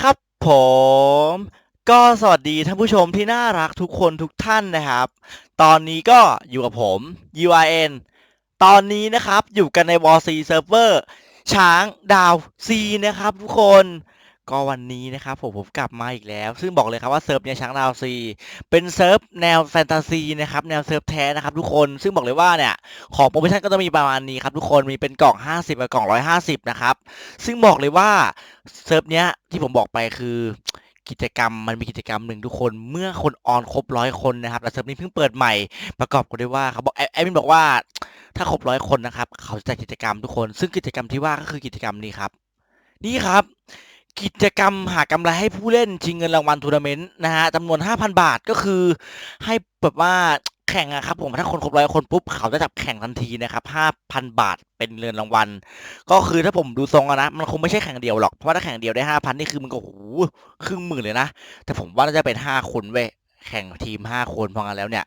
ครับผม ก็สวัสดีท่านผู้ชมที่น่ารักทุกคนทุกท่านนะครับ ตอนนี้ก็อยู่กับผม UIN ตอนนี้นะครับอยู่กันใน w a r C Server ช้างดาว C นะครับทุกคน ก็วันนี้นะครับผมผมกลับมาอีกแล้ว ซึ่งบอกเลยครับว่าเซิร์ฟเนี่ยช้างดาว C เป็นเซิร์ฟแนวแฟนตาซีนะครับแนวเซิร์ฟแท้นะครับทุกคนซึ่งบอกเลยว่าเนี่ยของโปรโมชั่นก็จะมีประมาณนี้ครับทุกคนมีเป็นกล่อง 50กับกล่อง 150 นะครับ ซึ่งบอกเลยว่าเซิร์ฟเนี้ยที่ผมบอกไปคือกิจกรรมมันมีกิจกรรมหนึ่งทุกคนเมื่อคนออนครบร้อยคนนะครับและเซิร์ฟนี้เพิ่งเปิดใหม่ประกอบกันด้วยว่าเขาบอกแอดแอดมินบอกว่าถ้าครบร้อยคนนะครับเขาจะจัดกิจกรรมทุกคน ซึ่งกิจกรรมที่ว่าก็คือกิจกรรมนี้ครับ นี่ครับ กิจกรรมหากำไรให้ผู้เล่นชิงเงินรางวัลทัวร์นาเมนต์นะฮะจำนวน 5,000 บาทก็คือ ให้แบบว่าแข่งอะครับผมถ้าคนครบร้อยคนปุ๊บเขาจะจับแข่งทันทีนะครับ5,000 บาทเป็นเงินรางวัล ก็คือถ้าผมดูทรงอะนะ มันคงไม่ใช่แข่งเดียวหรอก เพราะว่าถ้าแข่งเดียวได้ 5,000 นี่คือมันก็โอ้โหครึ่งหมื่นเลยนะ แต่ผมว่าน่าจะเป็น 5 คนเว้ย แข่งทีม 5 คนพอกันแล้วเนี่ย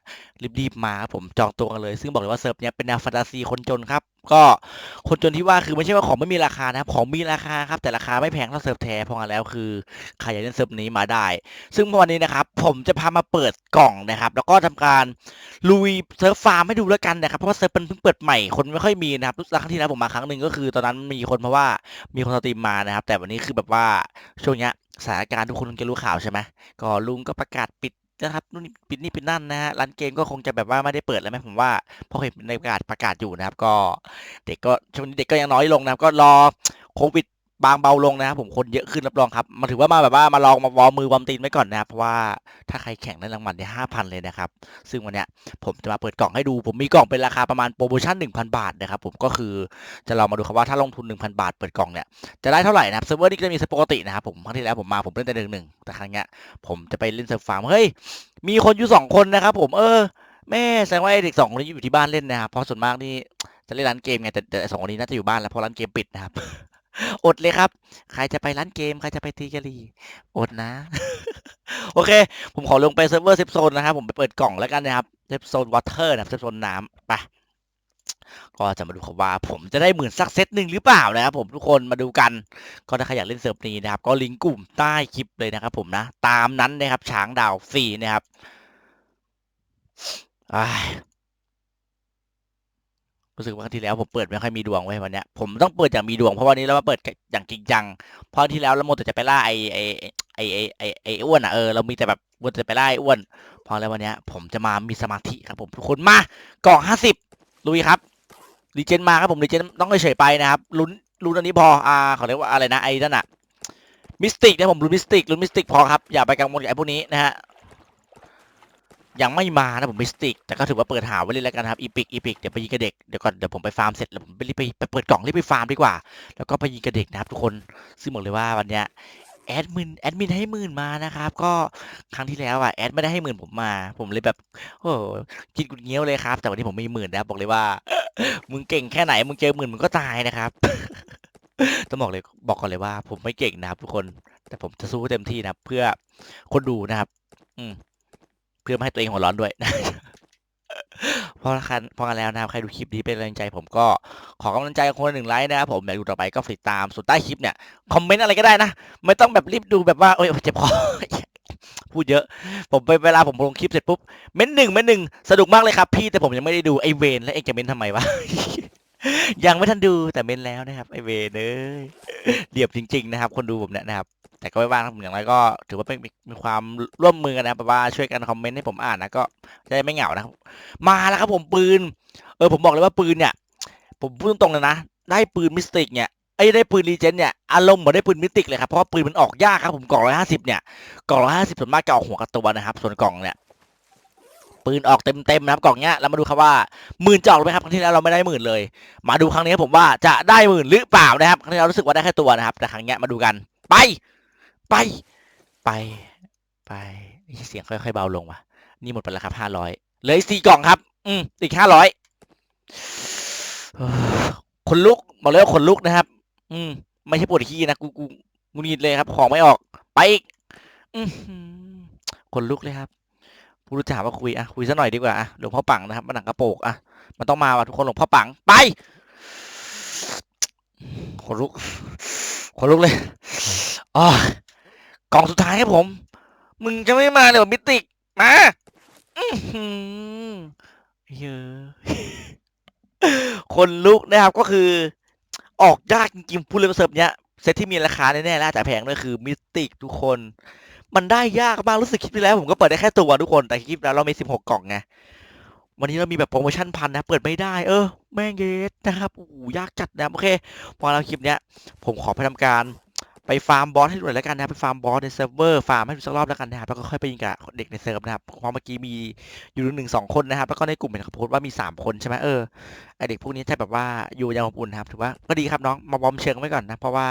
รีบ ๆ มาครับผมจองตัวกันเลย ซึ่งบอกเลยว่าเซิร์ฟเนี้ยเป็นแนวแฟนตาซีคนจนครับ ก็คนจนที่ว่าคือไม่ใช่ว่าของไม่มีราคานะครับ ของมีราคาครับ แต่ราคาไม่แพงเท่าเซิร์ฟแท้พอกันแล้วคือใครอยากเล่นเซิร์ฟนี้มาได้ ซึ่งวันนี้นะครับ ผมจะพามาเปิดกล่องนะครับ แล้วก็ทำการลุยเซิร์ฟฟาร์มให้ดูแล้วกันนะครับเพราะว่าเซิร์ฟมันเพิ่งเปิดใหม่คนไม่ค่อยมีนะครับรู้สึกครั้งที่แล้วผมมาครั้งหนึ่งก็คือ ตอนนั้นมีคนเพราะว่ามีคนสตรีมมานะครับ แต่วันนี้คือแบบว่าช่วงเนี้ยสถานการณ์ทุกคนจะรู้ข่าวใช่ไหมก็ลุงก็ประกาศปิด นะครับนู่นนี่ปิดนี่ปิดนั่นนะฮะร้านเกมก็คงจะแบบว่าไม่ได้เปิดแล้วไหมผมว่าเพราะเห็นในประกาศประกาศอยู่นะครับ ก็เด็กก็ช่วงนี้เด็กก็ยังน้อยลงนะครับ ก็รอโควิด บางเบาลงนะครับผมคนเยอะขึ้นรับรองครับมาถือว่ามาแบบว่ามาลองมาวอมมือวอมตีนไว้ก่อนนะครับเพราะว่าถ้าใครแข่งได้รางวัลเนี่ยห้าพันเลยนะครับ ซึ่งวันเนี้ยผมจะมาเปิดกล่องให้ดู ผมมีกล่องเป็นราคาประมาณโปรโมชั่น1,000บาทนะครับผมก็คือจะลองมาดูครับว่าถ้าลงทุน1,000บาทเปิดกล่องเนี่ยจะได้เท่าไหร่นะครับเซิร์ฟเวอร์นี้ก็จะมีเซิร์ฟปกตินะครับผมครั้งที่แล้วผมมาผมเล่นแต่หนึ่งหนึ่งแต่ครั้งเนี้ยผมจะไปเล่นเซิร์ฟฟาร์มเฮ้ยมีคนอยู่สองคนนะครับผมเออแม่แสดงว่าไอ้เด็กสองคนนี้อยู่ที่บ้านเล่นนะครับเพราะส่วนมากนี่จะเล่นร้านเกมไงแต่แต่สองคนนี้น่าจะอยู่บ้านแล้วเพราะร้านเกมปิดนะครับ อดเลยครับ ใครจะไปร้านเกม ใครจะไปตีกะลีอดนะ โอเค ผมขอลงไปเซิร์ฟเวอร์เซฟโซนนะครับ ผมไปเปิดกล่องแล้วกันนะครับเซฟโซนวอเตอร์นะครับเซฟโซนน้ำไปก็จะมาดูครับว่าผมจะได้หมื่นสักเซตหนึ่งหรือเปล่านะครับผมทุกคนมาดูกัน ก็ถ้าใครอยากเล่นเซิร์ฟนี้นะครับ ก็ลิงก์กลุ่มใต้คลิปเลยนะครับผมนะ ตามนั้นนะครับช้างดาวฟรีนะครับอ รู้สึกว่าที่แล้วผมเปิดไม่ค่อยมีดวงไว้วันเนี้ยผมต้องเปิดอย่างมีดวงเพราะวันนี้เรามาเปิดอย่างจริงจังเพราะที่แล้วเราหมดแต่จะไปล่าไอไอไอไอไอไออ้วนอะเออเรามีแต่แบบมัวแต่ไปล่าไออ้วน พอแล้ววันนี้ผมจะมามีสมาธิครับผมทุกคนมากล่องห้าสิบลุยครับรีเจนมาครับผมรีเจนต้องเฉยไปนะครับลุ้นลุ้นอันนี้พออ่าเขาเรียกว่าอะไรนะไอ้นั่นอะมิสติกนะผมลุ้นมิสติกลุ้นมิสติกพอครับอย่าไปกังวลกับไอ้พวกนี้นะฮะ ยังไม่มานะผมมิสติก แต่ก็ถือว่าเปิดหาไว้เลยแล้วกันครับอีพิกอีพิกเดี๋ยวไปยิงกับเด็กเดี๋ยวก่อนเดี๋ยวผมไปฟาร์มเสร็จแล้วผมไปรีบไปไปเปิดกล่องรีบไปฟาร์มดีกว่า แล้วก็ไปยิงกับเด็กนะครับทุกคนซึ่งบอกเลยว่าวันเนี้ยแอดมินแอดมินให้หมื่นมานะครับ ก็ครั้งที่แล้วอะแอดไม่ได้ให้หมื่นผมมา ผมเลยแบบโอ้โหกินกุดเงี้ยวเลยครับ แต่วันนี้ผมมีหมื่นนะบอกเลยว่า มึงเก่งแค่ไหนมึงเจอหมื่นมึงก็ตายนะครับต้องบอกเลยบอกก่อนเลยว่า ผมไม่เก่งนะครับ ทุกคน แต่ผมจะสู้เต็มที่นะเพื่อคนดูนะครับ อืม เพื่อไม่ให้ตัวเองหัวร้อนด้วยเพราะคันพอกันแล้วนะครับใครดูคลิปนี้เป็นแรงใจผมก็ขอกำลังใจคนหนึ่งไลค์นะครับผมอยากดูต่อไปก็ติดตามส่วนใต้คลิปเนี่ยคอมเมนต์อะไรก็ได้นะ ไม่ต้องแบบรีบดูแบบว่าโอ้ยเจ็บคอพูดเยอะ ผมไปเวลาผมลงคลิปเสร็จปุ๊บเม้นหนึ่งเม้นหนึ่งสนุกมากเลยครับพี่แต่ผมยังไม่ได้ดูไอเวนแล้วเองจะเม้นทำไมวะยังไม่ทันดูแต่เม้นแล้วนะครับไอเวนเอ้ยเดียบจริง ๆ นะครับ คนดูผมเนี่ยนะครับ แต่ก็ไม่ว่างนะผมอย่างไรก็ถือว่าเป็นมีมีความร่วมมือกันนะแบบว่าช่วยกันคอมเมนต์ให้ผมอ่านนะก็จะได้ไม่เหงานะครับ มาแล้วครับผมปืน เออผมบอกเลยว่าปืนเนี่ย ผมพูดตรงๆเลยนะ ได้ปืนมิสติกเนี่ยไอ้ได้ปืนรีเจนเนี่ยอารมณ์เหมือนได้ปืนมิสติกเลยครับเพราะว่าปืนมันออกยากครับผมกล่องร้อยห้าสิบเนี่ยกล่องร้อยห้าสิบส่วนมากจะออกหัวกับตัวนะครับ ส่วนกล่องเนี่ยปืนออกเต็มๆนะครับกล่องเนี้ยแล้วมาดูครับว่าหมื่นจะออกหรือไม่ครับครั้งที่แล้วเราไม่ได้หมื่นเลย มาดูครั้งนี้ผมว่าจะได้หมื่นหรือเปล่านะครับครั้งที่เรารู้สึกว่าได้แค่ตัวนะครับแต่ครั้งเนี้ยมาดูกันไป ไป ไป ไปนี่เสียงค่อยๆเบาลงว่ะ นี่หมดไปแล้วครับห้าร้อยเหลืออีกสี่กล่องครับ อืมอีกห้าร้อยคนลุกบอกเลยว่าคนลุกนะครับ อืม ไม่ใช่ปวดขี้นะกูกูงูนีดเลยครับ ของไม่ออก ไปอีกอือหือคนลุกเลยครับผู้รู้จักว่าคุยอะคุยซะหน่อยดีกว่าอะหลวงพ่อปังนะครับมาหนังกระโปกอะมันต้องมาว่ะทุกคนหลวงพ่อปังไปคนลุกคนลุกเลยอ๋อ กล่องสุดท้ายครับผม มึงจะไม่มาเลยมิติก มาเยอะคนลุกนะครับก็คือ ออกยากจริงๆพูดเลยว่าเซิร์ฟเนี้ยเซตที่มีราคาแน่ๆและอาจจะแพงด้วยคือมิติกทุกคน มันได้ยากมากรู้สึกคลิปที่แล้ว ผมก็เปิดได้แค่ตัวทุกคนแต่คลิปแล้วเรามีสิบหกกล่องไงวันนี้เรามีแบบโปรโมชั่นพันนะ เปิดไม่ได้ เออ แม่งเยสนะครับโอ้ยากจัดนะ โอเค พอเราคลิปเนี้ย ผมขอไปทำการ ไปฟาร์มบอสให้ดูหน่อยแล้วกันนะครับไปฟาร์มบอสในเซิร์ฟเวอร์ฟาร์มให้ดูสักรอบแล้วกันนะครับแล้วก็ค่อยไปยิงกับเด็กในเซิร์ฟนะครับเพราะเมื่อกี้มีอยู่หนึ่งสองคนนะครับแล้วก็ในกลุ่มเห็นเขาโพสต์ว่ามีสามคนใช่ไหมเออไอเด็กพวกนี้ใช่แบบว่าอยู่อยังอบอุ่นนะครับถือว่าก็ดีครับน้องมาบอมเชิงไว้ก่อนนะเพราะว่า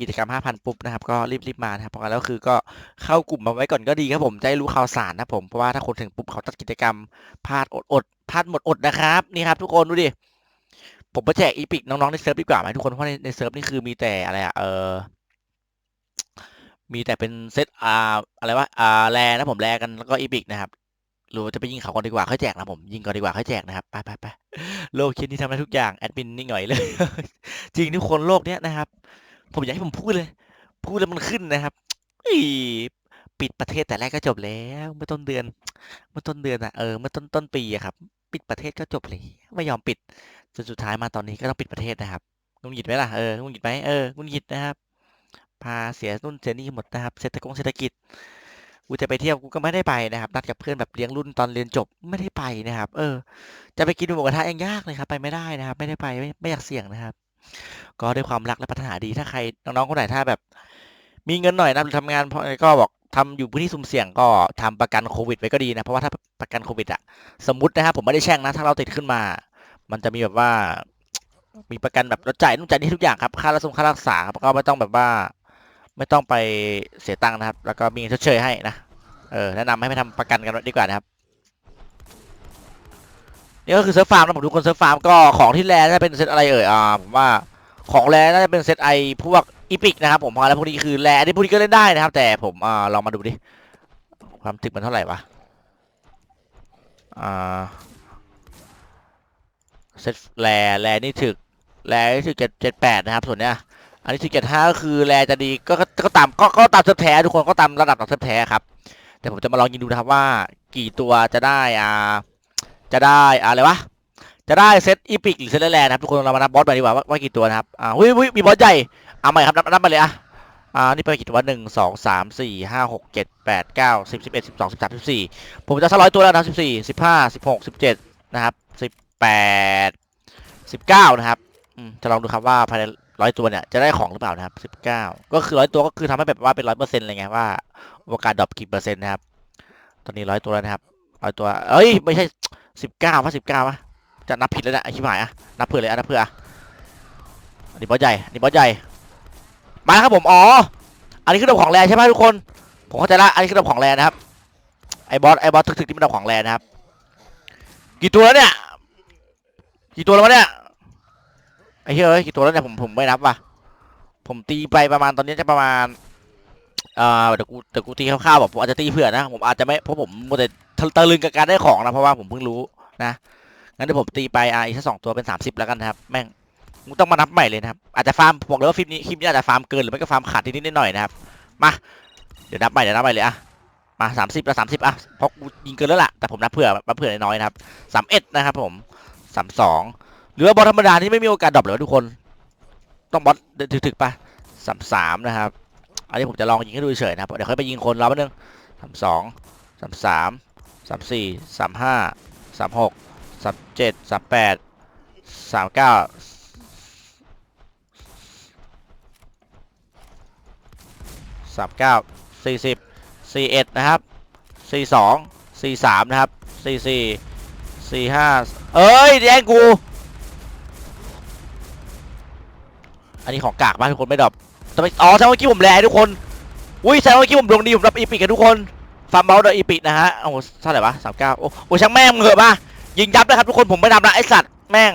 กิจกรรม 5,000 ปุ๊บนะครับ ก็รีบๆมานะครับเพราะงั้นแล้วคือก็เข้ากลุ่มมาไว้ก่อนก็ดีครับผมจะได้รู้ข่าวสารนะผม เพราะว่าถ้าคนถึงปุ๊บเขาจัดกิจกรรมพลาดอดอดพลาดหมดอดนะครับ นี่ครับทุกคนดูดิ ผมไปแจกอีพิกน้องๆในเซิร์ฟดีกว่าไหมทุกคน เพราะในในเซิร์ฟนี่คือมีแต่อะไรอะเออ มีแต่เป็นเซตอ่าอะไรวะอ่าแรนะผมแรกันแล้วก็อีพิกนะครับหรือจะไปยิงเขาก่อนดีกว่าค่อยแจกนะผมยิงก่อนดีกว่าค่อยแจกนะครับไปไปไปโลกคิดนี่ทำได้ทุกอย่างแอดมินนี่หน่อยเลย จริงทุกคนโลกเนี้ยนะครับ ผมอยากให้ผมพูดเลย พูดแล้วมันขึ้นนะครับอีปิดประเทศแต่แรกก็จบแล้วเมื่อต้นเดือน เมื่อต้นเดือนอะเออเมื่อต้นต้นปีอะครับ ปิดประเทศก็จบเลยไม่ยอมปิดจนสุดท้ายมาตอนนี้ก็ต้องปิดประเทศนะครับงุนหงิดไหมล่ะเอองุนหงิดไหมเอองุนหงิดนะครับ พาเสียนู่นเสียนี่หมดนะครับเศรษฐกงเศรษฐกิจกูจะไปเที่ยวกูก็ไม่ได้ไปนะครับนัดกับเพื่อนแบบเลี้ยงรุ่นตอนเรียนจบไม่ได้ไปนะครับ เออ จะไปกินหมูกระทะยังยากเลยครับ ไปไม่ได้นะครับ ไม่ได้ไปไม่ไม่อยากเสี่ยงนะครับ ก็ด้วยความรักและปรารถนาดีถ้าใครน้องๆคนไหนถ้าแบบ มีเงินหน่อยนะหรือทำงานเพราะก็บอกทำอยู่พื้นที่สุ่มเสี่ยงก็ทำประกันโควิดไว้ก็ดีนะเพราะว่าถ้าประกันโควิดอะสมมตินะครับผมไม่ได้แช่งนะถ้าเราติดขึ้นมา มันจะมีแบบว่า มีประกันแบบรถจ่ายนู่นจ่ายนี่ทุกอย่างครับค่ารักษาค่ารักษาครับก็ไม่ต้องแบบว่า ไม่ต้องไปเสียตังค์นะครับ แล้วก็มีนชดเชยให้นะเออแนะนำให้ไปทำประกันกันดีกว่านะครับนี่ก็คือเซิร์ฟฟาร์มนะผมทุกคนเซิร์ฟฟาร์มก็ของที่แลน่าจะเป็นเซตอะไรเอ่ยอ่าผมว่าของแลน่าจะเป็นเซตไอพวกอีพิกนะครับผมพอแล้วพวกนี้คือแลที่พวกนี้ก็เล่นได้นะครับ แต่ผมอ่าลองมาดูดิความถึกมันเท่าไหร่วะอ่าเซตแรแรนี่ถึกแรนี่ถึกเจ็ดเจ็ดแปดนะครับส่วนเนี้ย อันนี้ถึกเจ็ดห้าก็คือแรจะดีก็ก็ตามก็ก็ตามเซิร์ฟแท้ทุกคนก็ตามระดับของเซิร์ฟแท้ครับ แต่ผมจะมาลองยิงดูนะครับว่า กี่ตัวจะได้อ่าจะได้อะไรวะจะได้เซตอีพิกหรือเซตแรนะครับทุกคนเรามานับบอสไปดีกว่าว่ากี่ตัวนะครับอ่าหุ้ยมีบอสใหญ่เอาใหม่ครับนับนับไปเลยอะอ่านี่ไปกี่ตัวหนึ่งสองสามสี่ห้าหกเจ็ดแปดเก้าสิบสิบเอ็ดสิบสองสิบสามสิบสี่ผมจะสักร้อยตัวแล้วนะสิบสี่สิบห้าสิบหกสิบเจ็ดนะครับสิบแปดสิบเก้านะครับจะลองดูครับว่าภายใน ร้อยตัวเนี่ยจะได้ของหรือเปล่านะครับสิบเก้าก็คือร้อยตัวก็คือทำให้แบบว่าเป็นร้อยเปอร์เซ็นต์เลยไงว่าโอกาสดรอปกี่เปอร์เซ็นต์นะครับ ตอนนี้ร้อยตัวแล้วนะครับร้อยตัว เอ้ยไม่ใช่สิบเก้าป่ะสิบเก้าป่ะจะนับผิดแล้วนะไอชิบหายอะนับเผื่อเลยอะนับเผื่ออะอันนี้บอสใหญ่อันนี้บอสใหญ่มาครับผมอ๋ออันนี้คือระบบของแรงใช่ไหมทุกคน ผมเข้าใจละอันนี้คือระบบของแรงนะครับไอ้บอสไอ้บอสถึกๆที่เป็นระบบของแรงนะครับ กี่ตัวแล้วเนี่ยกี่ตัวแล้วเนี่ย ไอ้เฮ้ยเอ้กี่ตัวแล้วเนี่ยผมผมไม่นับว่ะ ผมตีไปประมาณตอนนี้จะประมาณเอ่อเดี๋ยวกูเดี๋ยวกูตีคร่าวๆแบบผมอาจจะตีเผื่อนะผมอาจจะไม่เพราะผมมัวแต่ตะลึงกับการได้ของนะเพราะว่าผมเพิ่งรู้นะงั้นเดี๋ยวผมตีไปอะอีกสักสองตัวเป็นสามสิบแล้วกันนะครับแม่งมึงต้องมานับใหม่เลยนะครับอาจจะฟาร์มบอกเลยว่าคลิปนี้คลิปนี้อาจจะฟาร์มเกินหรือไม่ก็ฟาร์มขาดนิดๆหน่อยๆนะครับมาเดี๋ยวนับใหม่เดี๋ยวนับใหม่เลยอะมาสามสิบแล้วสามสิบอะเพราะกูยิงเกินแล้วล่ะแต่ผมนับเผื่อนับเผื่อน้อยๆนะครับสามเอ็ดนะครับผมสามสอง หรือว่าบอลธรรมดาที่ไม่มีโอกาสดรอปเลยทุกคน ต้องบอลถึกๆไปสามสามนะครับ อันนี้ผมจะลองยิงให้ดูเฉยนะครับ เดี๋ยวค่อยไปยิงคนรอแป๊บนึงสามสองสามสามสามสี่สามห้าสามหกสามเจ็ดสามแปดสามเก้าสามเก้าสี่สิบสี่เอ็ดนะครับสี่สองสี่สามนะครับสี่สี่สี่ห้าเอ้ยแย่งกู อันนี้ของกากมากทุกคนไม่ดรอปทำไมอ๋อใช่เมื่อกี้ผมแลทุกคน อุ้ยใช่เมื่อกี้ผมดวงดีผมรับอีพิกกันทุกคน ฟาร์มเบลดอีพิกนะฮะ โอ้โหเท่าไหร่วะสามเก้าโอ้โหช่างแม่งเหอะป่ะยิงยับนะครับทุกคนผมไม่ทำละไอสัตว์แม่ง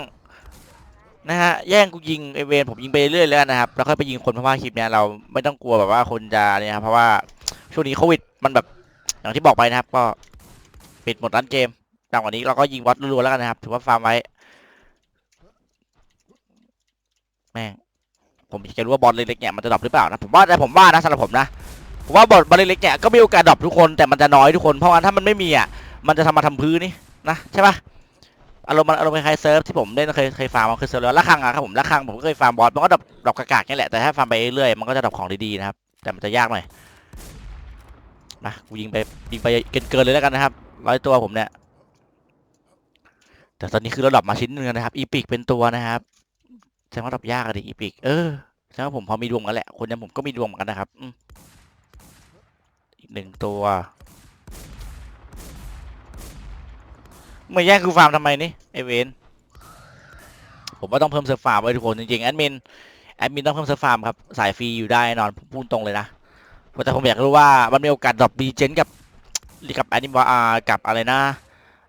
นะฮะแย่งกูยิงไอเวนผมยิงไปเรื่อยแล้วนะครับแล้วค่อยไปยิงคนเพราะว่าคลิปเนี้ยเราไม่ต้องกลัวแบบว่าคนจะเนี่ยครับเพราะว่าช่วงนี้โควิดมันแบบอย่างที่บอกไปนะครับ ก็ปิดหมดร้านเกมดังกว่านี้เราก็ยิงวัดรัวๆแล้วกันนะครับ ถือว่าฟาร์มไว้แม่ง ผมจะรู้ว่าบอลเล็กๆเนี่ยมันจะดรอปหรือเปล่านะผมว่าแต่ผมว่านะสำหรับผมนะผมว่าบอลบอลเล็กๆเนี่ยก็มีโอกาสดรอปทุกคนแต่มันจะน้อยทุกคนเพราะว่าถ้ามันไม่มีอะมันจะทำมาทำพื้นนี่นะใช่ปะอารมณ์มันอารมณ์คล้ายเซิร์ฟที่ผมเล่นเคยเคยฟาร์มมันคือเซิร์ฟแล้วละครังอะครับผมละครังผมก็เคยฟาร์มบอสมันก็ดรอปดรอปกากๆนี่แหละแต่ถ้าฟาร์มไปเรื่อยๆมันก็จะดรอปของดีๆนะครับแต่มันจะยากหน่อยมากูยิงไปยิงไปเกินเกินๆเลยแล้วกันนะครับร้อยตัวผมเนี่ยแต่ตอนนี้คือเราดรอปมาชิ้นหนึงนะครับอีพิกเป็นตัวนะครับ แสดงว่าดรอปยากอะดิอีพิกเออแสดงว่าผมพอมีดวงกันแหละ คนอย่างผมก็มีดวงเหมือนกันนะครับอือีกหนึ่งตัวไม่แย่งกูฟาร์มทำไมนี่ไอเวนผมว่าต้องเพิ่มเซิร์ฟฟาร์มไว้ทุกคนจริงๆแอดมินแอดมินต้องเพิ่มเซิร์ฟฟาร์มครับสายฟรีอยู่ได้นอนพูดตรงเลยนะแต่ผมอยากรู้ว่ามันมีโอกาสดรอปรีเจนกับกับแอนิมวากับอะไรนะ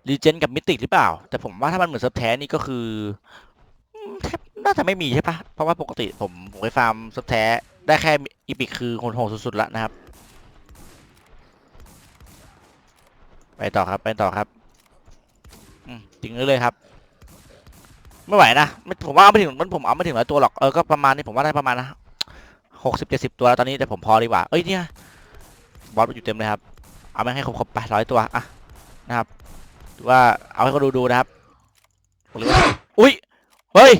รีเจนกับมิติหรือเปล่า แต่ผมว่าถ้ามันเหมือนเซิร์ฟแท้นี่ก็คือแทบ น่าจะไม่มีใช่ปะเพราะว่าปกติผมผมไปฟาร์มซิร์ฟแท้ได้แค่อีพิกคือคนโหดสุดๆละนะครับ ไปต่อครับไปต่อครับอืมจริงเลยครับ ไม่ไหวนะไม่ผมว่าเอาไม่ถึงมันผมเอาไม่ถึงร้อยตัวหรอกเออก็ประมาณนี้ผมว่าได้ประมาณนะหกสิบเจ็ดสิบตัวแล้วตอนนี้แต่ผมพอดีกว่าเอ้ยเนี่ยบอสมันอยู่เต็มเลยครับเอาไม่ให้ครบๆไปร้อยตัวอะนะครับว่าเอาให้เขาดูดูนะครับหรือว่าอุ้ยเฮ้ย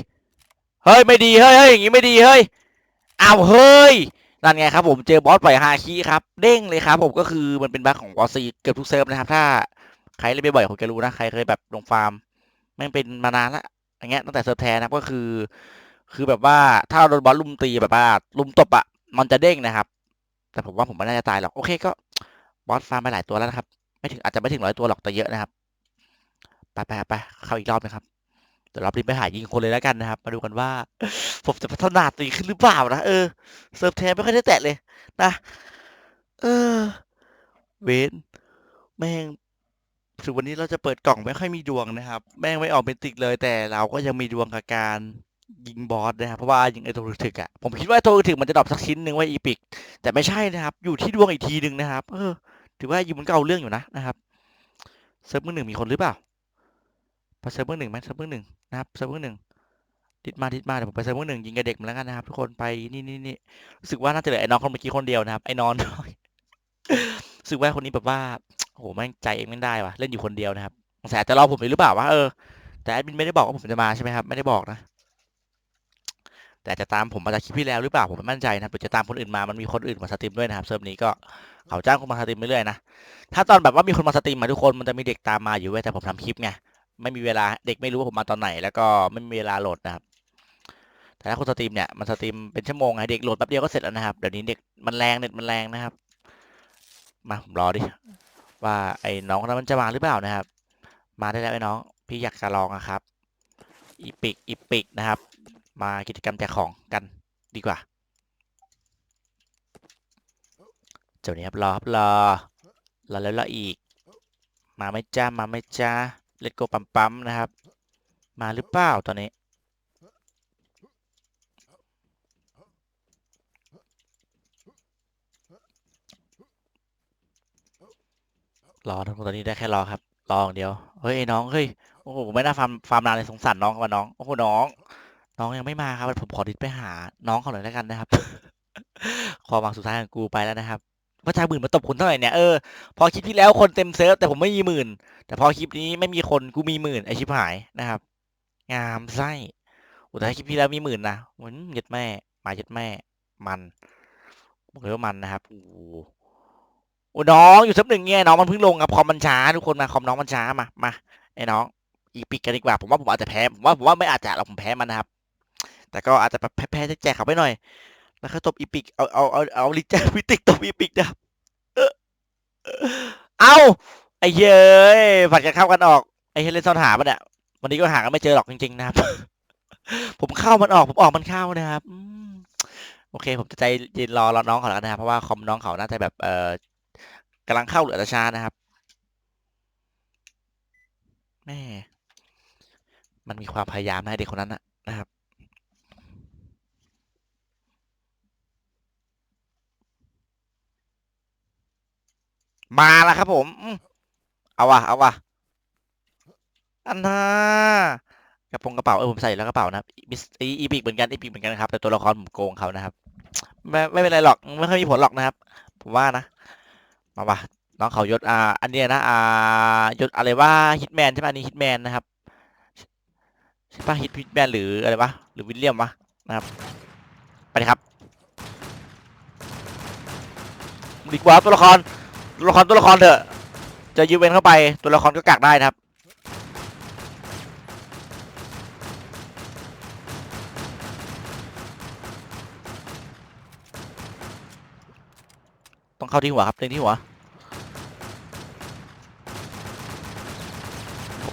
เฮ้ยไม่ดีเฮ้ยเฮ้ยอย่างงี้ไม่ดีเฮ้ยอ้าวเฮ้ยนั่นไงครับผมเจอบอสปล่อยฮาคีครับเด้งเลยครับผมก็คือมันเป็นบั๊กของวอซีเกือบทุกเซิร์ฟนะครับ ถ้าใครเล่นบ่อยๆคงจะรู้นะใครเคยแบบลงฟาร์มม่งเป็นมานานละอย่างเงี้ยตั้งแต่เซิร์ฟแทนนะก็คือ คือแบบว่าถ้าเราโดนบอสลุมตีแบบว่าลุมตบอะมันจะเด้งนะครับ แต่ผมว่าผมไม่น่าจะตายหรอกโอเคก็บอสฟาร์มไปหลายตัวแล้วนะครับ ไม่ถึงอาจจะไม่ถึงร้อยตัวหรอกแต่เยอะนะครับ ไปไปไปเข้าอีกรอบนะครับ เดี๋ยวรอบนี้ไปหายิงคนเลยแล้วกันนะครับ มาดูกันว่า ผมจะพัฒนาตีขึ้นหรือเปล่านะ เออ เซิร์ฟแทนไม่ค่อยได้แตะเลย นะ เออ เวนแม่งถึงวันนี้เราจะเปิดกล่องไม่ค่อยมีดวงนะครับ แม่งไม่ออกเป็นติกเลย แต่เราก็ยังมีดวงกับการยิงบอสนะครับ เพราะว่ายิงไอตัวถึกอะผมคิดว่าตัวถึกมันจะดรอปสักชิ้นหนึ่งไว้อีพิก แต่ไม่ใช่นะครับ อยู่ที่ดวงอีกทีหนึ่งนะครับ เออ ถือว่าอยู่มันก็เอาเรื่องอยู่นะนะครับ เซิร์ฟเวอหนึ่งมีคนหรือเปล่า ไปเซิร์ฟเวอร์หนึ่งไหมเซิร์ฟเวอร์หนึ่งนะครับเซิร์ฟเวอร์หนึ่งดิดมาดิดมาเดี๋ยวผมไปเซิร์ฟเวอร์หนึ่งยิงกับเด็กมาแล้วกันนะครับทุกคนไปนี่นี่นี่รู้สึกว่าน่าจะเหลือไอ้น้องคนเมื่อกี้คนเดียวนะครับไอ้นอนรู้สึกว่าคนนี้แบบว่าโอ้โหแม่งใจเองไม่ได้ว่ะเล่นอยู่คนเดียวนะครับสงสัยจะรอผมหรือเปล่าวะเออแต่แอดมินไม่ได้บอกว่าผมจะมาใช่ไหมครับไม่ได้บอกนะ แต่จะตามผมมาจากคลิปที่แล้วหรือเปล่าผมไม่มั่นใจนะครับหรือจะตามคนอื่นมามันมีคนอื่นมาสตรีมด้วยนะครับเซิร์ฟนี้ก็เขาจ้างคนมาสตรีมเรื่อยนะถ้าตอนแบบว่ามีคนมาสตรีมมาทุกคนมันจะมีเด็กตามมาอยู่เว้ยแต่ผมทำคลิปไง ไม่มีเวลาเด็กไม่รู้ว่าผมมาตอนไหน แล้วก็ไม่มีเวลาโหลดนะครับแต่ถ้าคนสตรีมเนี่ยมันสตรีมเป็นชั่วโมงไงเด็กโหลดแป๊บเดียวก็เสร็จแล้วนะครับเดี๋ยวนี้เด็กมันแรงเน็ตมันแรงนะครับ มาผมรอดิว่าไอ้น้องคนนั้นมันจะมาหรือเปล่านะครับ มาได้แล้วไอ้น้อง พี่อยากจะลองอะครับ อีปิกอีปิกนะครับ มากิจกรรมแจกของกันดีกว่าเจ้านี้ครับรอครับรอรอแล้วรออีก มาไม่จ้ามาไม่จ้า เลตโกปั๊มปั๊มนะครับ มาหรือเปล่าตอนนี้ รอทั้งตอนนี้ได้แค่รอครับ รออย่างเดียว เฮ้ยไอ้น้อง เฮ้ย โอ้โห ไม่น่าฟาร์มฟาร์มนานเลยสงสารน้องว่ะน้อง โอ้โห น้อง น้องยังไม่มาครับ ผมขอดิสไปหา น้องเขาหน่อยแล้วกันนะครับ ความหวังสุดท้ายของกูไปแล้วนะครับ ว่าจะหมื่นมาตบคุณเท่าไหร่เนี่ยเออพอคลิปที่แล้วคนเต็มเซิร์ฟแต่ผมไม่มีหมื่น แต่พอคลิปนี้ไม่มีคนกูมีหมื่นไอชิบหายนะครับ งามไส้อุยแต่ถ้าคลิปที่แล้วมีหมื่นนะเหมือนย็ดแม่มาย็ดแม่ มันบอกเลยว่ามันนะครับโอ้โหโอ้น้องอยู่ซับหนึ่งเนี่ยน้องมันเพิ่งลงครับคอมมันช้าทุกคนมาคอมน้องมันช้ามามาไอ้น้องอีปิกกันดีกว่าผมว่าผมอาจจะแพ้ผมว่าผมว่าไม่อาจจะหรอกผมแพ้มันนะครับ แต่ก็อาจจะแพ้แพ้แจกเขาไปหน่อย แล้วก็ตบอีปิกเอาเอาเอาเอาลิจาพิติกตบอีปิกนะเออเอาไอ้เย้ยผัดกันเข้ากันออกไอ้เฮเลนซ่อนหามันเนี่ยวันนี้ก็หากันไม่เจอหรอกจริงๆนะครับ ผมเข้ามันออกผมออกมันเข้านะครับโอเค ผมจะใจเย็นรอรอน้องเขาแล้วนะครับ เพราะว่าคอมน้องเขาน่าจะแบบเออกำลังเข้าหรืออาจจะช้านะครับแม่มันมีความพยายามนะเด็กคนนั้นนะครับ มาแล้วครับผมเอาวะเอาวะอันน่ากระโปรงกระเป๋าเออผมใส่แล้วกระเป๋านะครับมิสอีอีพิกเหมือนกันอีพิกเหมือนกันนะครับ แต่ตัวละครผมโกงเขานะครับไม่ไม่เป็นไรหรอกไม่ค่อยมีผลหรอกนะครับ ผมว่านะมาวะน้องเขายศอ่าอันนี้นะอ่ายศอะไรว่าฮิตแมนใช่ป่ะอันนี้ฮิตแมนนะครับใช่ป่ะฮิตฮิตแมนหรืออะไรวะหรือวิลเลียมวะนะครับไปเลยครับดีกว่าตัวละคร ตัวละครตัวละครเถอะจะยืมเวนเข้าไปตัวละครก็กักได้นะครับต้องเข้าที่หัวครับเล็งที่หัว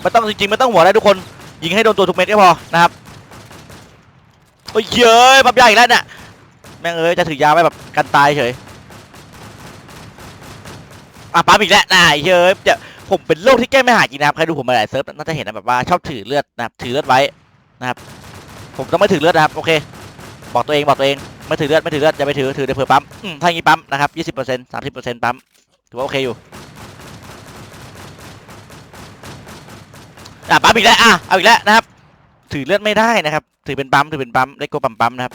ไม่ต้องจริงๆไม่ต้องหัวได้ทุกคน ยิงให้โดนตัวทุกเม็ดก็พอนะครับโอ้ยเย้ยปั๊บยาอีกแล้วเนี่ยแม่งเอ้ยจะถือยาไว้แบบกันตายเฉย อะปั๊บอีกแล้วน่าเย้ยจะผมเป็นโรคที่แก้ไม่หายจริงนะครับใครดูผมมาหลายเซิร์ฟน่าจะเห็นนะแบบว่าชอบถือเลือดนะครับถือเลือดไว้นะครับผมต้องไม่ถือเลือดนะครับโอเค บอกตัวเองบอกตัวเองไม่ถือเลือดไม่ถือเลือดอย่าไปถือถือเดี๋ยวเผื่อปั๊มอืมถ้าอย่างงี้ปั๊มนะครับยี่สิบเปอร์เซ็นต์สามสิบเปอร์เซ็นต์ปั๊มถือว่าโอเคอยู่อะปั๊มอีกแล้วอะเอาอีกแล้วนะครับ ถือเลือดไม่ได้นะครับ ถือเป็นปั๊มถือเป็นปั๊มเลโก้ปั๊มปั๊มนะครับ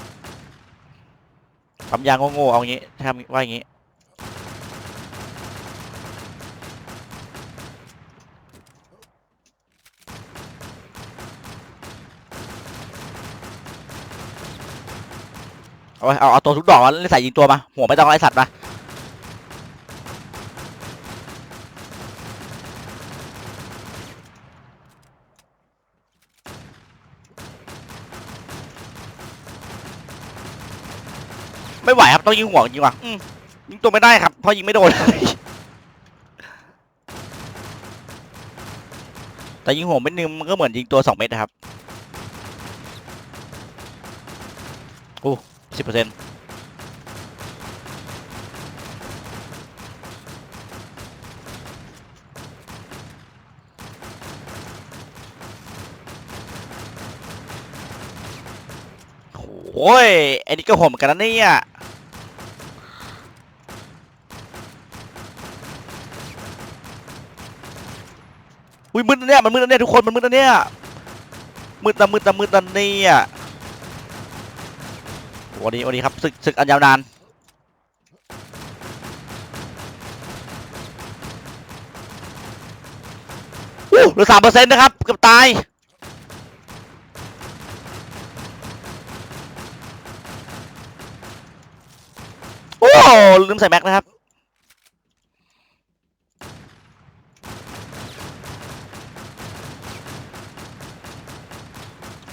ปั๊มยางโง่ๆเอางี้ทำว่าอย่างงี้ เอาเอาเอาตัวทุกดอกแล้วใส่ยิงตัวมา หัวไม่ต้องไอสัตว์มาไม่ไหวครับต้องยิงหัวจริงว่ะยิงตัวไม่ได้ครับเพราะยิงไม่โดนแต่ยิงหัวเม็ดนึงมันก็เหมือนยิงตัวสองเม็ดนะครับโอ้ สิบเปอร์เซ็นต์โอ้ยไอ้นี่ก็หดเหมือนกันนะเนี่ยอุ้ยมืดนะเนี่ยมันมืดนะเนี่ยทุกคนมันมืดนะเนี่ยมืดตะมืดตะมืดตะเนี่ย วันนี้วันนี้ครับศึกศึกอันยาวนานอู้หลือสามเปอร์เซ็นต์นะครับเกือบตายโอ้ลืมใส่แม็กนะครับ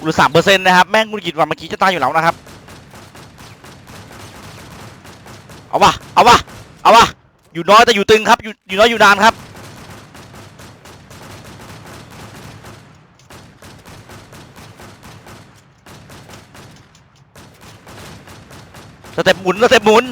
หลือสามเปอร์เซ็นต์นะครับ แม่งกุญกิดว่าเมื่อกี้จะตายอยู่แล้วนะครับ เอาวะเอาวะเอาวะอยู่น้อยแต่อยู่ตึงครับอยู่อยู่น้อยอยู่นานครับสเต็ปหมุนสเต็ปหมุน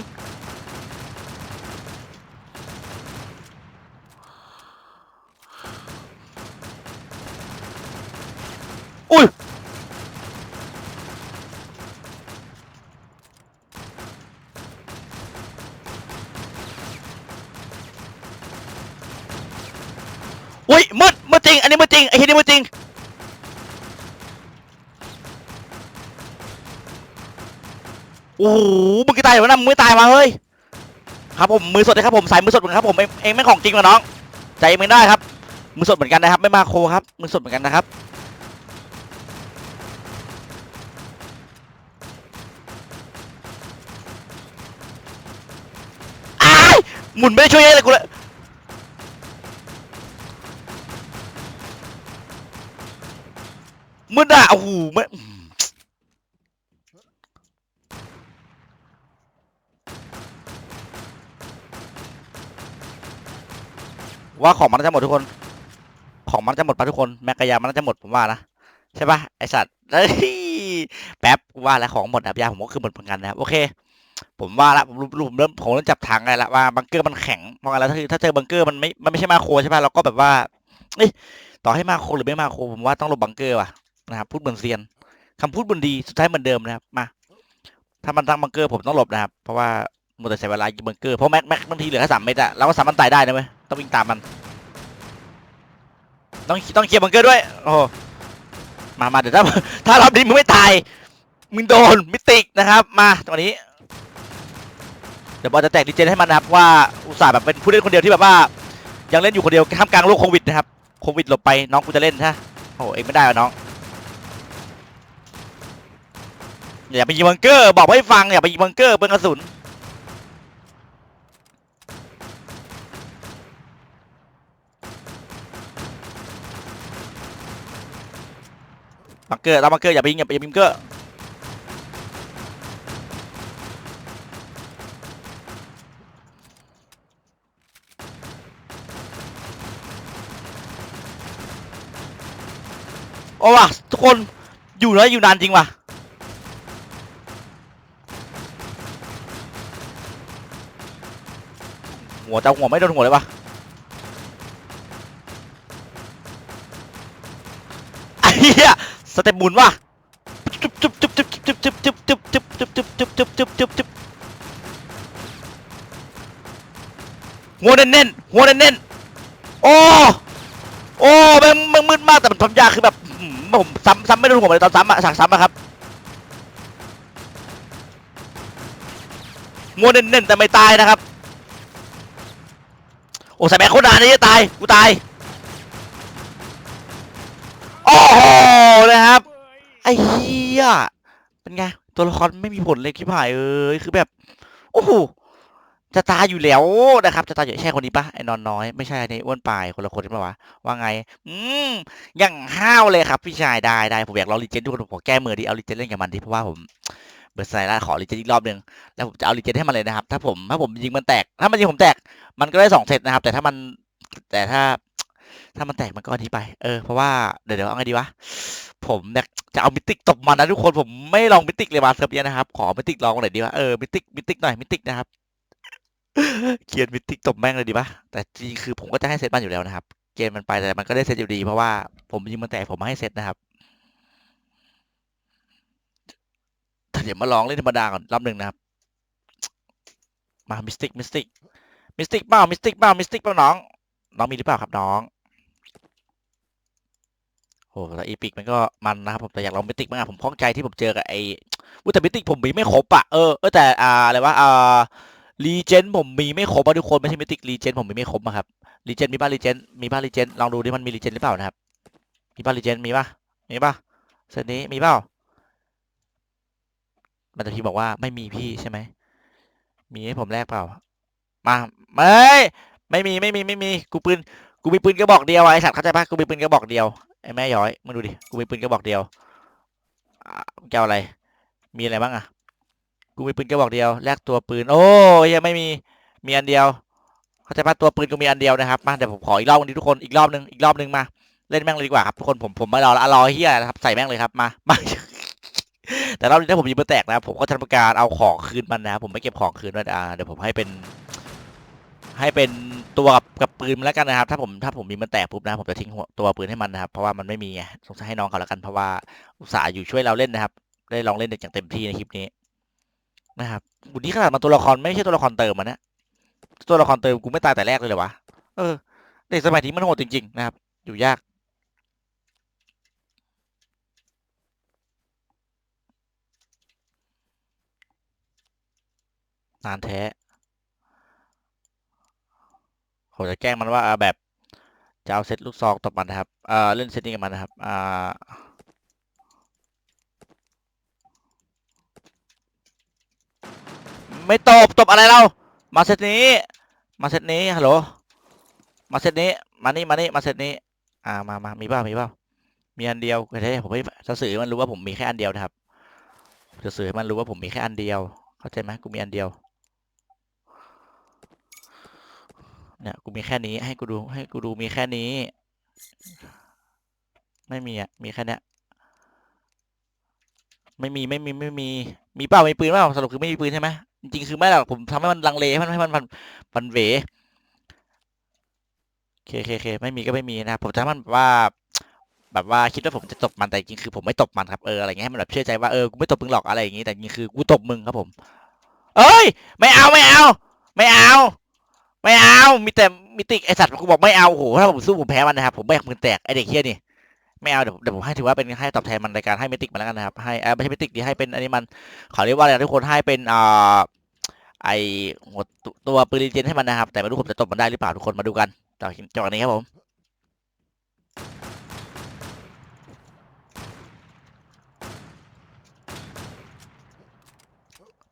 อุ้ยมืดมืดจริง อันนี้มืดจริงไอ้ที่นี่มืดจริงโอ้โหมึงกี่ตายอยู่วะนะมึงไม่ตายมาเฮ้ยครับผมมือสดเลยครับผมสายมือสดเหมือนครับผมเองเองไม่ของจริงกว่าน้องใจเองไม่ได้ครับมือสดเหมือนกันนะครับ ไม่มาโคครับมือสดเหมือนกันนะครับอ้ายหมุนไม่ได้ช่วยอะไรกูเลย มืดอะโอ้โหไม่ว่าของมันจะหมดทุกคน ของมันจะหมดไปทุกคน แม็กกายามันจะหมดผมว่านะ ใช่ปะไอสัตว์เอ้ยแป๊บว่าแล้วของหมดนะยาผมก็คือหมดเหมือนกันนะโอเค ผมว่าละผมรู้ผมเริ่มผมเริ่มจับทางไงละว่าบังเกอร์มันแข็งเพราะงั้นแล้วถ้าถ้าเจอบังเกอร์มันไม่มันไม่ใช่มาโคใช่ปะเราก็แบบว่าเอ้ยต่อให้มาโคหรือไม่มาโคผมว่าต้องหลบบังเกอร์ว่ะ นะครับพูดเหมือนเซียนคำพูดบนดีสุดท้ายเหมือนเดิมนะครับมาถ้ามันตั้งบังเกอร์ผมต้องหลบนะครับ เพราะว่ามัวแต่ใช้เวลายิงบังเกอร์เพราะแม็กแม็กบางทีเหลือแค่สามเมตรอะเราก็สามารถตายได้นะเว้ยต้องวิ่งตามมัน ต้องต้องเคลียร์บังเกอร์ด้วย โอ้มามาเดี๋ยวถ้าถ้ารอบนี้มึงไม่ตายมึงโดนมิติกนะครับ มาตรงนี้เดี๋ยวบอลจะแจกดีเจนให้มันนะครับว่าอุตส่าห์แบบเป็นผู้เล่นคนเดียวที่แบบว่า ยังเล่นอยู่คนเดียวท่ามกลางโรคโควิดนะครับโควิดหลบไปน้องกูจะเล่นใช่โอ้เองไม่ได้วะน้อง อย่าไปยิงบังเกอร์ บอกไม่ฟังอย่าไปยิงบังเกอร์เปลืองกระสุนบังเกอร์ตามบังเกอร์อย่าไปยิงอย่าไปยิงบังเกอร์โอ้ว่ะทุกคนอยู่แล้วอยู่นานจริงว่ะ หัวจะหัวไม่โดนหัวเลยวะไอ้เหี้ยสเต็ปหมุนวะจุ๊บจุ๊บจุ๊บจุ๊บจุ๊บจุ๊บจุ๊บจุ๊บจุ๊บจุ๊บจุ๊บจุ๊บจุ๊บจุ๊บจุ๊บจุ๊บหัวเน้นๆหัวเน้นๆโอ้โอ้แม่งแม่งมืดมากแต่มันทำยากคือแบบผมซ้ำซ้ำไม่โดนหัวเลยตอนซ้ำอะสั่งซ้ำอะครับหัวเน้นๆแต่ไม่ตายนะครับ โอ้ใส่แม็กโคตรนานเลยจะตาย กูตาย โอ้โหนะครับ ไอ้เหี้ย เป็นไง ตัวละครไม่มีผลเลยคิดหายเอ้ย คือแบบ โอ้โห จะตายอยู่แล้วนะครับ จะตายอยู่ใช่คนนี้ปะไอ้นอนน้อย ไม่ใช่ไอ้อ้วนปลายคนละคนใช่ปะวะ ว่าไง อืมยังห้าวเลยครับ พี่ชาย ได้ได้ผมอยากลองรีเจนทุกคนผมขอแก้มือดิ เอารีเจนเล่นกับมันดิ เพราะว่าผม เบิร์ไซร่าขอรีเจนอีกรอบหนึ่งแล้วผมจะเอารีเจนให้มันเลยนะครับ ถ้าผมถ้าผมยิงมันแตก ถ้ามันยิงผมแตก มันก็ได้สองเซตนะครับ แต่ถ้ามันแต่ถ้า ถ้ามันแตกมันก็อันนี้ไป เออ เพราะว่าเดี๋ยวเดี๋ยวเอาไงดีวะ ผมอยากจะเอามิติกตบมันนะทุกคน ผมไม่ลองมิติกเลยมาเซิร์ฟเนี้ยนะครับ ขอมิติกลองหน่อยดีวะ เออ มิติกมิติกหน่อย มิติกนะครับเขียนมิติกตบแม่งเลยดีปะแต่จริงคือผมก็จะให้เซตมันอยู่แล้วนะครับ เกมมันไปแต่มันก็ได้เซตอยู่ดี เพราะว่าผมยิงมันแตกผมมาให้เซตนะครับแต่ เดี๋ยวมาลองเล่นธรรมดาก่อนรอบหนึ่งนะครับ มามิสติกมิสติกมิสติกเปล่ามิสติกเปล่ามิสติกเปล่าน้อง น้องมีหรือเปล่าครับน้องโอ้แต่อีพิกมันก็มันนะครับผมแต่อยากลองมิสติกมากผมข้องใจที่ผมเจอกับไอ้วุ้แต่มิสติกผมมีไม่ครบอะเออเออแต่อ่าอะไรวะอ่ารีเจนผมมีไม่ครบอะทุกคนไม่ใช่มิสติกรีเจนผมมีไม่ครบอะครับรีเจนมีป่ะรีเจนมีป่ะรีเจนลองดูดิมันมีรีเจนหรือเปล่านะครับมีป่ะรีเจนมีป่ะมีป่ะเซตนี้มีเปล่า มันจะพี่บอกว่าไม่มีพี่ใช่ไหม มีให้ผมแลกเปล่า มาไม่ไม่มีไม่มีไม่มีกูปืนกูมีปืนกระบอกเดียวไอสัตว์เข้าใจปะกูมีปืนกระบอกเดียวไอ้แม่ย้อยมึงดูดิกูมีปืนกระบอกเดียวอะมึงจะเอาอะไร มีอะไรบ้างอะ กูมีปืนกระบอกเดียวแลกตัวปืน โอ้ยยังไม่มีมีอันเดียว เข้าใจปะตัวปืนกูมีอันเดียวนะครับมาเดี๋ยวผมขออีกรอบนึงทุกคนอีกรอบนึงอีกรอบนึงมาเล่นแม่งเลยดีกว่าครับทุกคนผมผมไม่รอละรอเฮียนะครับใส่แม่งเลยครับมามา แต่รอบนี้ถ้าผมยิงเบอร์แตกนะครับผมก็ทำการเอาของคืนมันนะครับผมไม่เก็บของคืนด้วยอ่าเดี๋ยวผมให้เป็น ให้เป็นตัวกับกับปืนมันแล้วกันนะครับ ถ้าผมถ้าผมมีมันแตกปุ๊บนะผมจะทิ้งตัวปืนให้มันนะครับเพราะว่ามันไม่มีไงสงสัยให้น้องเขาแล้วกันเพราะว่าอุตส่าห์อยู่ช่วยเราเล่นนะครับ ได้ลองเล่นอย่างเต็มที่ในคลิปนี้นะครับวันนี้ขนาดมันตัวละครไม่ใช่ตัวละครเติมมันนะตัวละครเติมกูไม่ตายแต่แรกเลยเหรอวะเออเด็กสมัยนี้มันโหดจริงๆนะครับ อยู่ยาก นานแท้ผมจะแกล้งมันว่าแบบจะเอาเซตลูกซองตบมันนะครับอ่าเล่นเซตนี้กับมันนะครับอ่าไม่ตบตบอะไรเรา มาเซตนี้ มาเซตนี้ฮัลโหลมาเซตนี้มานี่มานี่มาเซตนี้ อ่ามามามีเปล่ามีเปล่ามีอันเดียวแต่ให้ผมไม่จะสื่อมันรู้ว่าผมมีแค่อันเดียวนะครับจะสื่อให้มันรู้ว่าผมมีแค่อันเดียว เข้าใจไหมกูมีอันเดียว เนี่ยกูมีแค่นี้ให้กูดูให้กูดูมีแค่นี้ ไม่มีอะมีแค่เนี้ยไม่มีไม่มีไม่มี มีเปล่ามีปืนเปล่าสรุปคือไม่มีปืนใช่ไหมจริงๆคือไม่หรอกผมทำให้มันลังเลให้มันให้มันมันมันเวเคเคเคไม่มีก็ไม่มีนะผมจะมันว่า แบบว่าคิดว่าผมจะตบมันแต่จริงคือผมไม่ตบมันครับเอออะไรเงี้ยให้มันแบบเชื่อใจว่าเออกูไม่ตบมึงหรอกอะไรอย่างงี้แต่จริงคือกูตบมึงครับผม เอ้ย ไม่เอาไม่เอา ไม่เอา ไม่เอามีแต่มิติไอสัตว์กูบอกไม่เอาโอ้โหถ้าผมสู้ผมแพ้มันนะครับผมไม่อยากมือแตกไอเด็กเฮี้ยนี่ไม่เอาเดี๋ยวเดี๋ยวผมให้ถือว่าเป็นให้ตอบแทนมันในการให้มิติมันแล้วกันนะครับให้เออไม่ใช่มิติดีให้เป็นอันนี้มันเขาเรียกว่าอะไรนะทุกคนให้เป็นอ่าไอหัวตัวปืนรีเจนให้มันนะครับ แต่ไม่รู้ผมจะตบมันได้หรือเปล่าทุกคนมาดูกันจังหวะจังหวะนี้ครับผม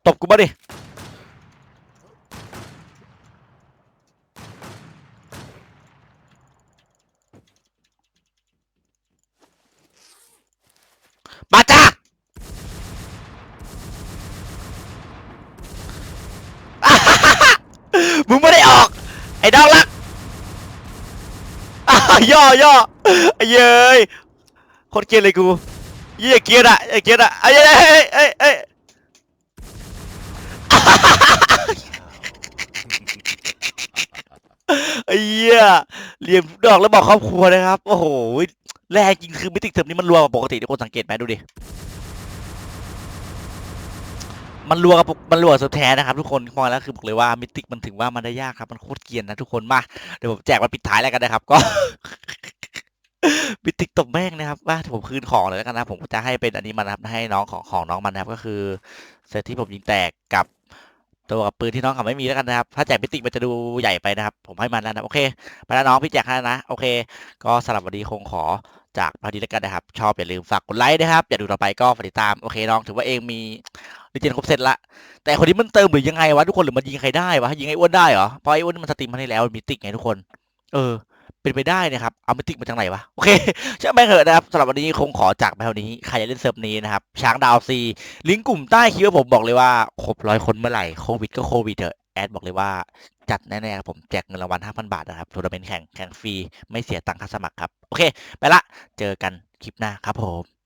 ตบกูมาดิ มาจ้า มึงไม่ได้ออก ไอ้ดอกลัก อะ ย่อย่อไอ้เย้ยโคตรเกลียดเลยกูยี่ยเกลียดอะไอ้เกลียดอะไอ้เอ้ยเอ้ยเอ้ยไอ้เหี้ยเรียมดอกแล้วบอกครอบครัวนะครับ โอ้โหแรงจริงคือมิติเทอมนี้มันรัวกว่าปกติทุกคนสังเกตไหมดูดิ มันรัวกับมันรัวกับเซิร์ฟแท้นะครับทุกคนมองแล้วคือบอกเลยว่ามิติมันถึงว่ามันได้ยากครับมันโคตรเกรียนนะทุกคนมาเดี๋ยวผมแจกมาปิดท้ายแล้วกันนะครับ ก็มิติกตบแม่งนะครับว่าผมคืนของเลยแล้วกันนะผมจะให้เป็นอันนี้มันนะครับให้น้องของของน้องมันนะครับก็คือเซตที่ผมยิงแตกกับตัวกับปืนที่น้องเขาไม่มีแล้วกันนะครับ ถ้าแจกมิติมันจะดูใหญ่ไปนะครับ ผมให้มันแล้วนะ โอเค ไปแล้วน้องพี่แจกให้นะ โอเค ก็สำหรับวันนี้คงขอจากพอดีแล้วกันนะครับ ชอบอย่าลืมฝากกดไลค์นะครับ อย่าดูต่อไปก็ฝากติดตาม โอเคน้องถือว่าเองมี เจนครบเซตละ แต่คนนี้มันเติมหรือยังไงวะทุกคนหรือมันยิงใครได้วะยิงไอ้อ้วนได้เหรอเพราะไอ้อ้วนมันสตรีมมาให้แล้วมิติไงทุกคน เออ เป็นไปได้นะครับเอามิติกมาจากไหนวะโอเคช่างแม่งเถอะนะครับสำหรับวันนี้คงขอจากไปเท่านี้ใครจะเล่นเซิร์ฟนี้นะครับช้างดาวซีลิงก์กลุ่มใต้คิว่าผมบอกเลยว่าครบร้อยคนเมื่อไหร่โควิดก็โควิดเถอะแอดบอกเลยว่าจัดแน่ๆครับผมแจกเงินรางวัล5,000 บาทนะครับทัวร์นาเมนต์แข่งแข่งฟรี ไม่เสียตังค่าสมัครครับ โอเค ไปละ เจอกันคลิปหน้าครับผม